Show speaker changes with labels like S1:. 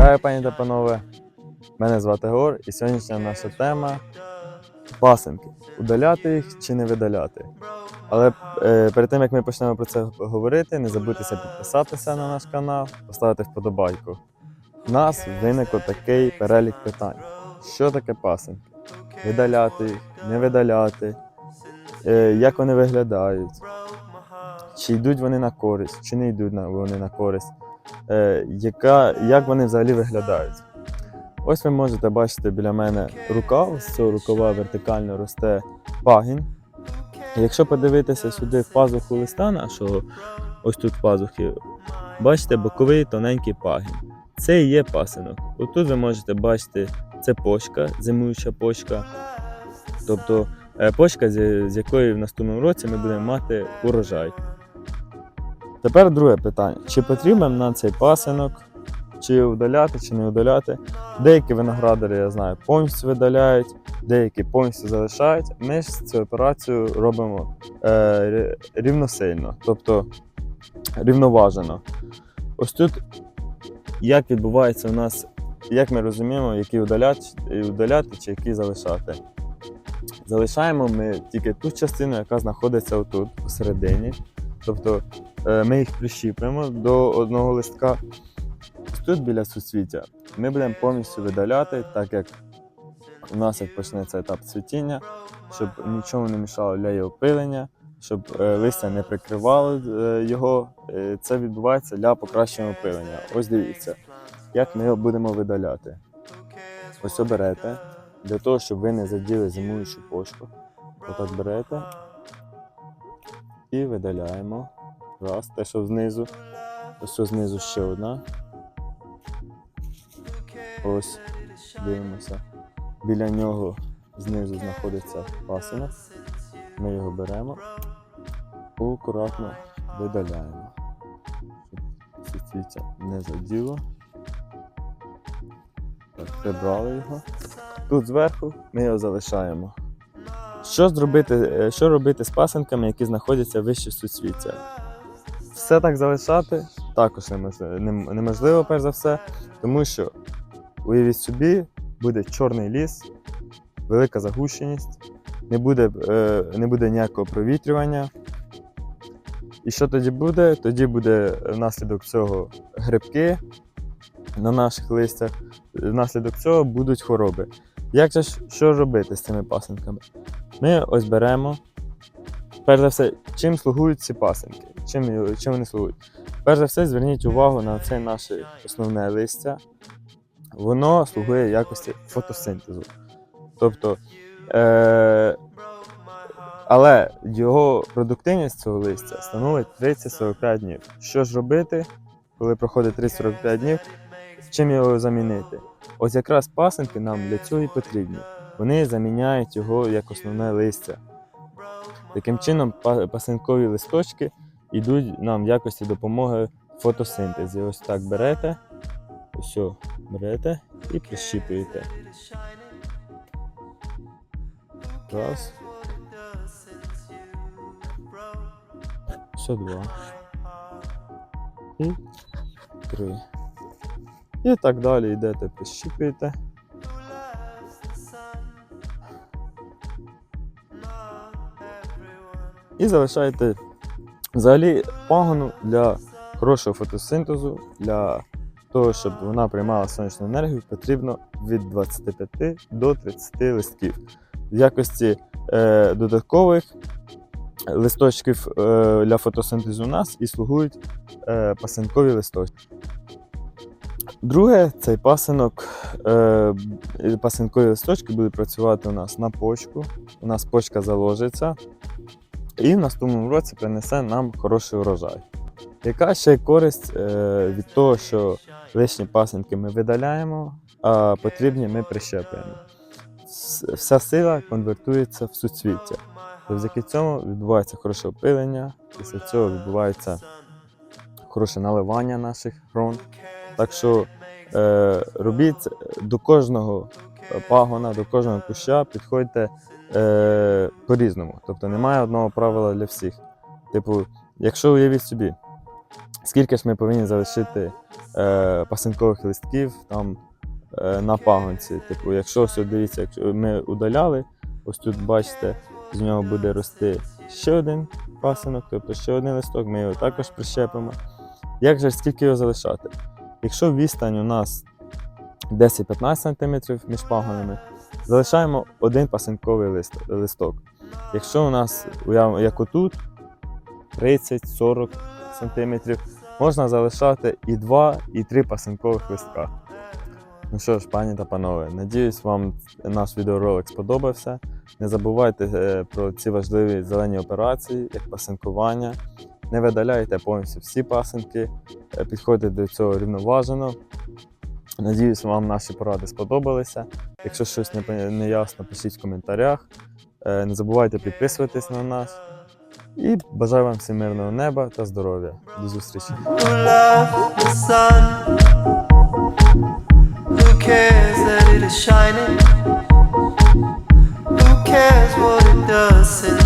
S1: Вітаю, пані та панове. Мене звати Гор, і сьогоднішня наша тема пасенки. Удаляти їх чи не видаляти. Але е, перед тим як ми почнемо про це говорити, не забудьтеся підписатися на наш канал, поставити вподобайку. У нас виникло такий перелік питань: що таке пасенки? Видаляти їх, не видаляти, е, як вони виглядають, чи йдуть вони на користь, чи не йдуть вони на користь яка, як вони взагалі виглядають. Ось ви можете бачити біля мене рукав, з цього рукава вертикально росте пагінь. Якщо подивитися сюди в пазуху листа нашого, ось тут пазухи, бачите боковий тоненький пагінь. Це і є пасинок. Отут ви можете бачити, це почка, зимуюча почка. Тобто е, почка, з якої в наступному році ми будемо мати урожай. Тепер друге питання: чи потрібен нам цей пасинок, чи удаляти, чи не удаляти? Деякі виноградари, я знаю, повністю видаляють, деякі повністю залишають. Ми ж цю операцію робимо е, рівносильно, тобто рівноважено. Ось тут як відбувається у нас, як ми розуміємо, які удаляти, удаляти чи які залишати. Залишаємо ми тільки ту частину, яка знаходиться отут, посередині. Тобто е, ми їх прищіплюємо до одного листка. Тут біля суцвіття ми будемо повністю видаляти, так як у нас як почнеться етап цвітіння, щоб нічого не мішало для його пилення, щоб е, листя не прикривало е, його. Це відбувається для покращення пилення. Ось дивіться, як ми його будемо видаляти. Ось оберете, для того, щоб ви не заділи зимуючу почку. Отак берете і видаляємо. Раз, те, що знизу. Ось що знизу ще одна. Ось, дивимося. Біля нього знизу знаходиться пасинок. Ми його беремо, акуратно видаляємо. Щоб суцвіття не заділо. Прибрали його. Тут зверху ми його залишаємо. Що зробити, е, що робити з пасинками, які знаходяться вище суцвіття? Все так залишати також неможливо, перш за все, тому що уявіть собі, буде чорний ліс, велика загущеність, не буде, е, не буде ніякого провітрювання. І що тоді буде? Тоді буде внаслідок цього грибки на наших листях, внаслідок цього будуть хвороби. Як же що робити з цими пасинками? Ми ось беремо. Перш за все, чим слугують ці пасинки? Чим, чим вони слугують? Перш за все, зверніть увагу на це наше основне листя. Воно слугує якості фотосинтезу. Тобто, е- але його продуктивність цього листя становить 30-45 днів. Що ж робити, коли проходить 30-45 днів? Чим його замінити? Ось якраз пасинки нам для цього і потрібні. Вони заміняють його як основне листя. Таким чином, пасинкові листочки йдуть нам в якості допомоги фотосинтезі. Ось так берете, о, берете і прищіпуєте. Раз. Ще два. І три. І так далі йдете, прищіпуєте. І залишаєте взагалі пагону для хорошого фотосинтезу, для того, щоб вона приймала сонячну енергію, потрібно від 25 до 30 листків. В якості е, додаткових листочків е, для фотосинтезу у нас і слугують е, пасинкові листочки. Друге, цей пасинок, е, пасинкові листочки будуть працювати у нас на почку. У нас почка заложиться і в наступному році принесе нам хороший урожай. Яка ще користь е, від того, що лишні пасинки ми видаляємо, а потрібні ми прищеплюємо? Вся сила конвертується в суцвіття. Завдяки цьому відбувається хороше опилення, після цього відбувається хороше наливання наших грон. Так що е, робіть до кожного пагона, до кожного куща підходьте е, по-різному. Тобто немає одного правила для всіх. Типу, якщо уявіть собі, скільки ж ми повинні залишити е, пасинкових листків там е, на пагонці. Типу, якщо ось, дивіться, якщо ми удаляли, ось тут бачите, з нього буде рости ще один пасинок, тобто ще один листок, ми його також прищепимо. Як же скільки його залишати? Якщо відстань у нас 10-15 см між пагонами, залишаємо один пасинковий лист, листок. Якщо у нас, уяв- як отут, 30-40 см, можна залишати і 2, і 3 пасинкових листка. Ну що ж, пані та панове, надіюсь, вам наш відеоролик сподобався. Не забувайте е, про ці важливі зелені операції, як пасинкування. Не видаляйте повністю всі пасинки, е, підходьте до цього рівноважено. Надіюсь, вам наші поради сподобалися. Якщо щось не, ясно, пишіть в коментарях. Е, Не забувайте підписуватись на нас. І бажаю вам всім мирного неба та здоров'я. До зустрічі!
S2: Who cares what it does?